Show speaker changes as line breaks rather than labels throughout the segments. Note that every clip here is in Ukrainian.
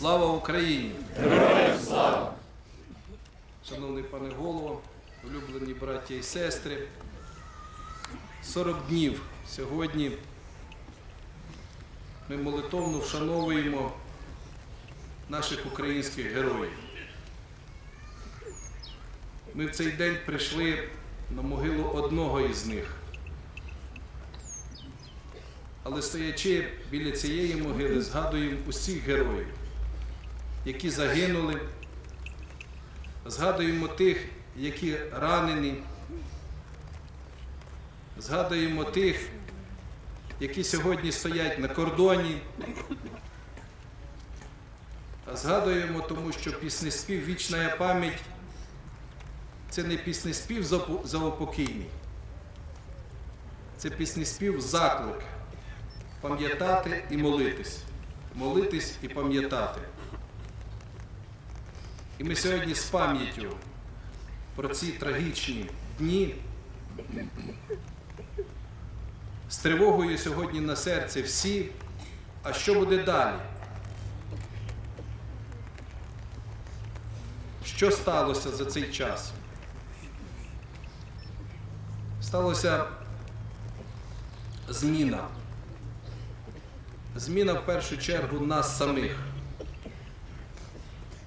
Слава Україні!
Героям слава!
Шановний пане голово, улюблені браття і сестри, 40 днів сьогодні ми молитовно вшановуємо наших українських героїв. Ми в цей день прийшли на могилу одного із них. Але стоячи біля цієї могили, згадуємо усіх героїв, які загинули. Згадуємо тих, які ранені. Згадуємо тих, які сьогодні стоять на кордоні. Згадуємо, тому що піснеспів Вічна пам'ять це не піснеспів за- заупокійний. Це піснеспів заклик пам'ятати і молитись. Молитись і пам'ятати. І ми сьогодні з пам'яттю про ці трагічні дні, з тривогою сьогодні на серці всі. А що буде далі? Що сталося за цей час? Сталося зміна. Зміна в першу чергу нас самих.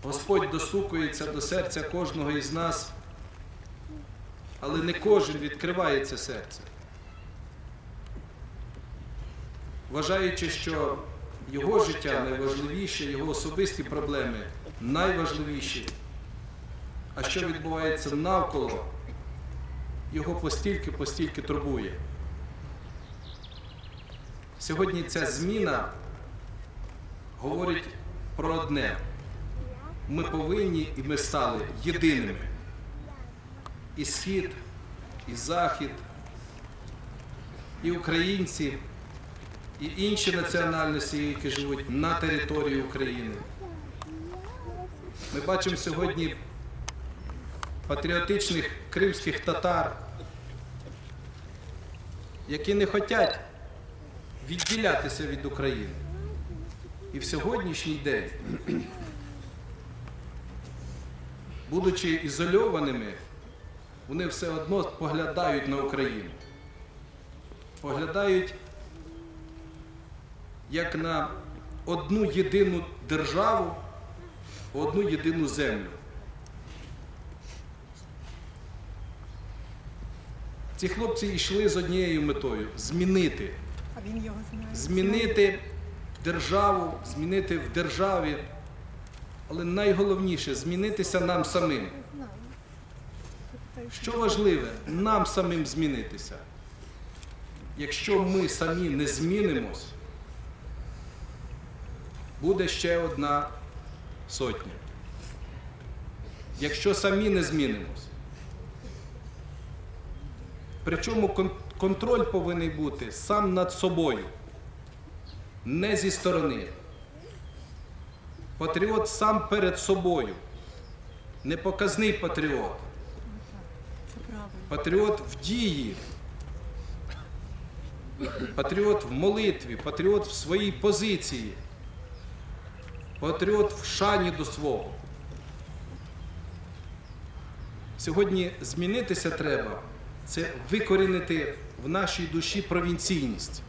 Господь достукується до серця кожного із нас, але не кожен відкриває це серце. Вважаючи, що його життя найважливіше, його особисті проблеми найважливіші, а що відбувається навколо, його постільки-постільки турбує. Сьогодні ця зміна говорить про одне ми повинні і ми стали єдиними. І схід, і захід, і українці, і інші національності, які живуть на території України. Ми бачимо сьогодні патріотичних кримських татар, які не хочуть відділятися від України. І в сьогоднішній день будучи ізольованими, вони все одно поглядають на Україну. Поглядають як на одну єдину державу, одну єдину землю. Ці хлопці йшли з однією метою змінити. Змінити державу, змінити в державі але найголовніше змінитися нам самим. Що важливе, нам самим змінитися. Якщо ми самі не змінимось, буде ще одна сотня. Якщо самі не змінимось. Причому контроль повинен бути сам над собою, не зі сторони. Патріот сам перед собою. Не показний патріот. Патріот в дії. Патріот в молитві, патріот в своїй позиції. Патріот в шані до свого. Сьогодні змінитися треба це викорінити в нашій душі провінційність.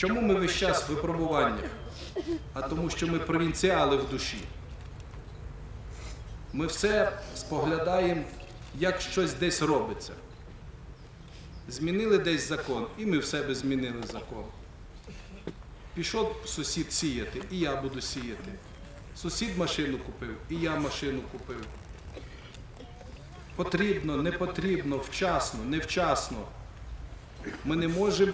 Чому ми весь час в випробуваннях? А тому, що ми провінціали в душі. Ми все споглядаємо, як щось десь робиться. Змінили десь закон, і ми в себе змінили закон. Пішов сусід сіяти, і я буду сіяти. Сусід машину купив, і я машину купив. Потрібно, не потрібно, вчасно, невчасно. Ми не можемо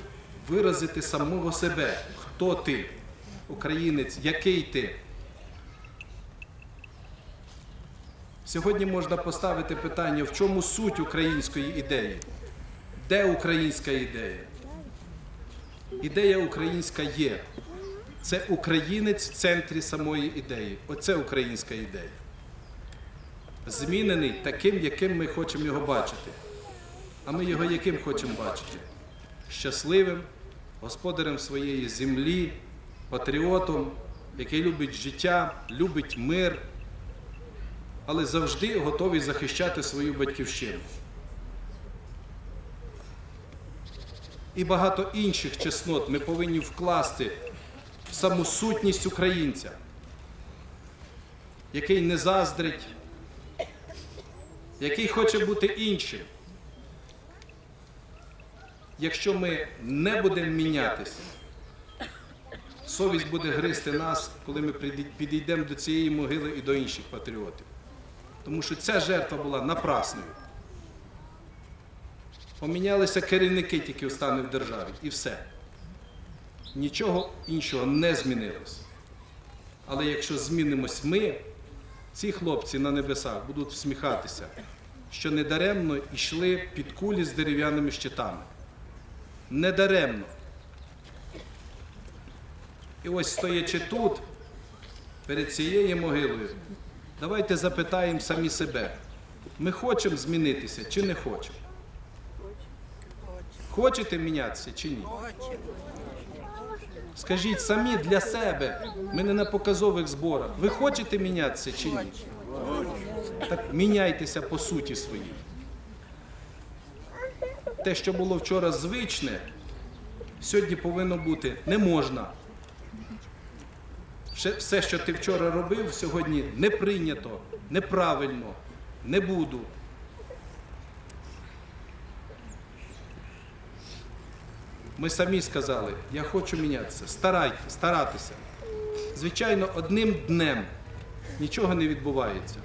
виразити самого себе. Хто ти, українець, який ти. Сьогодні можна поставити питання, в чому суть української ідеї? Де українська ідея? Ідея українська є. Це українець в центрі самої ідеї. Оце українська ідея. Змінений таким, яким ми хочемо його бачити. А ми його яким хочемо бачити? Щасливим, господарем своєї землі, патріотом, який любить життя, любить мир, але завжди готовий захищати свою батьківщину. І багато інших чеснот ми повинні вкласти в саму сутність українця, який не заздрить, який хоче бути іншим. Якщо ми не будемо мінятися, совість буде гризти нас, коли ми підійдемо до цієї могили і до інших патріотів. Тому що ця жертва була напрасною. Помінялися керівники тільки стане в державі, і все. Нічого іншого не змінилось. Але якщо змінимось ми, ці хлопці на небесах будуть всміхатися, що недаремно йшли під кулі з дерев'яними щитами. Недаремно. І ось стоячи тут, перед цією могилою, давайте запитаємо самі себе, ми хочемо змінитися чи не хочемо? Хочете мінятися чи ні? Скажіть самі для себе, ми не на показових зборах. Ви хочете мінятися чи ні? Так міняйтеся по суті своїй. Те, що було вчора звичне, сьогодні повинно бути не можна. Все, що ти вчора робив, сьогодні не прийнято, неправильно, не буду. Ми самі сказали, я хочу мінятися, старайте, старатися. Звичайно, одним днем нічого не відбувається.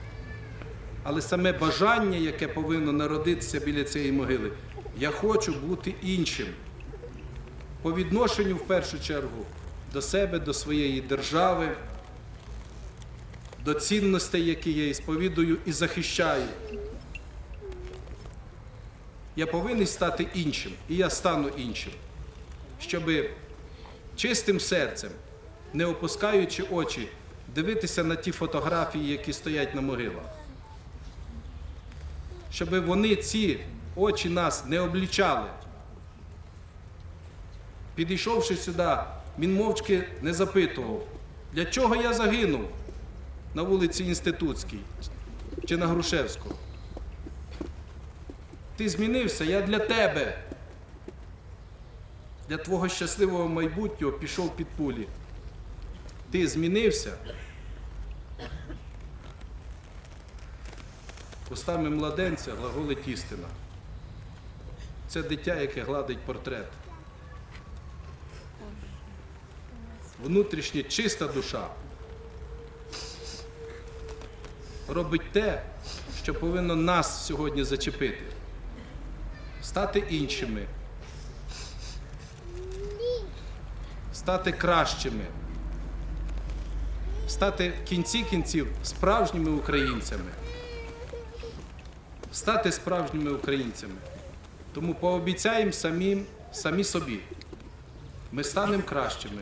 Але саме бажання, яке повинно народитися біля цієї могили, я хочу бути іншим. По відношенню в першу чергу до себе, до своєї держави, до цінностей, які я сповідую і захищаю. Я повинен стати іншим, і я стану іншим, щоб чистим серцем, не опускаючи очі, дивитися на ті фотографії, які стоять на могилах. Щоб вони ці очі нас не облічали. Підійшовши сюди, він мовчки не запитував, для чого я загинув на вулиці Інститутській чи на Грушевську. Ти змінився, я для тебе. Для твого щасливого майбутнього пішов під пулі. Ти змінився. Устами младенця глаголить істина. Це дитя, яке гладить портрет. Внутрішня чиста душа. Робить те, що повинно нас сьогодні зачепити, стати іншими, стати кращими, стати в кінці кінців справжніми українцями, стати справжніми українцями. Тому пообіцяємо самим, самі собі, ми станемо кращими,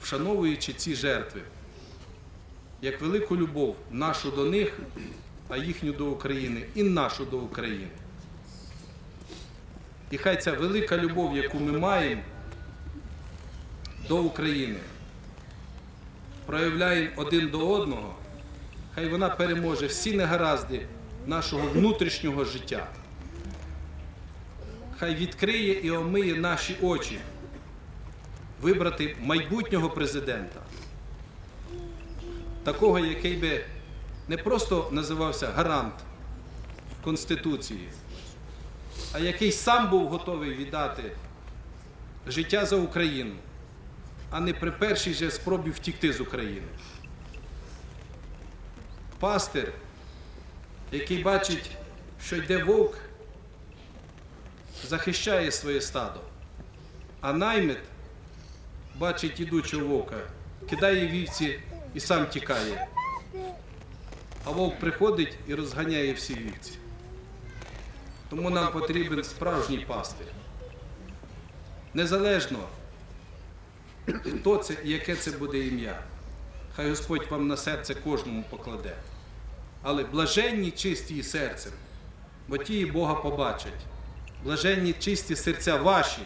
вшановуючи ці жертви як велику любов нашу до них, а їхню до України і нашу до України. І хай ця велика любов, яку ми маємо до України, проявляємо один до одного, хай вона переможе всі негаразди нашого внутрішнього життя. Хай відкриє і омиє наші очі вибрати майбутнього президента такого, який би не просто називався гарант Конституції, а який сам був готовий віддати життя за Україну, а не при першій же спробі втікти з України. Пастир, який бачить, що йде вовк, захищає своє стадо, а наймит бачить ідучого вовка, кидає вівці і сам тікає. А вовк приходить і розганяє всі вівці. Тому нам потрібен справжній пастир. Незалежно, хто це і яке це буде ім'я. Хай Господь вам на серце кожному покладе. Але блаженні чисті серцем, бо ті Бога побачать. Блаженні чисті серця ваші,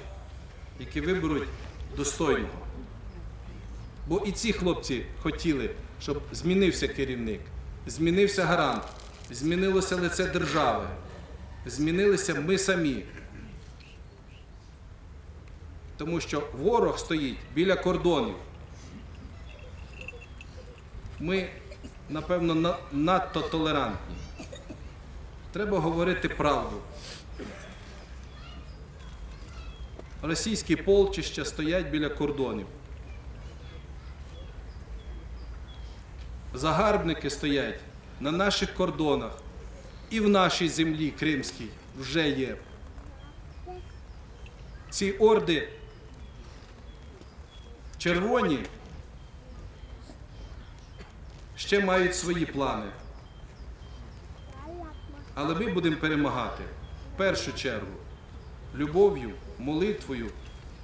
які виберуть достойного. Бо і ці хлопці хотіли, щоб змінився керівник, змінився гарант, змінилося лице держави, змінилися ми самі. Тому що ворог стоїть біля кордонів. Ми, напевно, надто толерантні. Треба говорити правду. Російські полчища стоять біля кордонів. Загарбники стоять на наших кордонах і в нашій землі кримській вже є. Ці орди червоні ще мають свої плани. Але ми будемо перемагати в першу чергу любов'ю, молитвою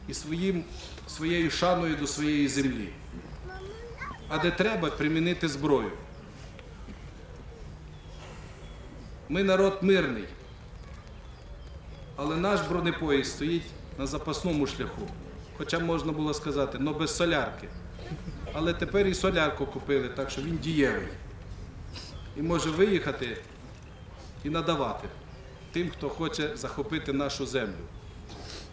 і своїм, своєю шаною до своєї землі. А де треба примінити зброю. Ми народ мирний, але наш бронепоїзд стоїть на запасному шляху. Хоча можна було сказати, но без солярки. Але тепер і солярку купили, так що він дієвий. І може виїхати і надавати тим, хто хоче захопити нашу землю.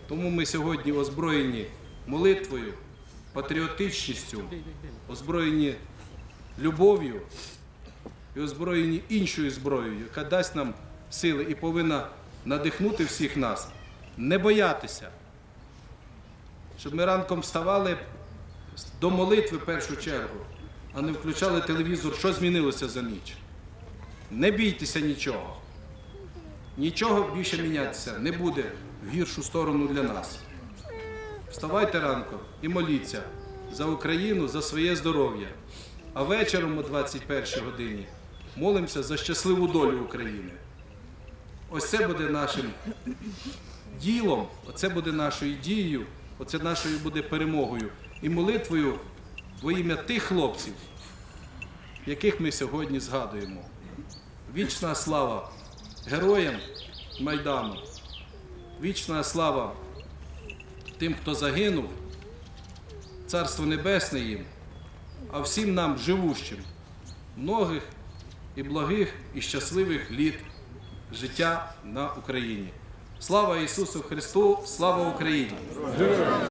Тому ми сьогодні озброєні молитвою, патріотичністю, озброєні любов'ю і озброєні іншою зброєю, яка дасть нам сили і повинна надихнути всіх нас, не боятися, щоб ми ранком вставали до молитви в першу чергу, а не включали телевізор, що змінилося за ніч. Не бійтеся нічого. Нічого більше мінятися не буде в гіршу сторону для нас. Вставайте ранком і моліться за Україну, за своє здоров'я. А вечором о 21 годині молимося за щасливу долю України. Ось це буде нашим ділом, оце буде нашою дією, оце нашою буде перемогою і молитвою во ім'я тих хлопців, яких ми сьогодні згадуємо. Вічна слава героям Майдану, вічна слава тим, хто загинув, Царство Небесне їм, а всім нам живущим, многих і благих і щасливих літ життя на Україні. Слава Ісусу Христу! Слава Україні!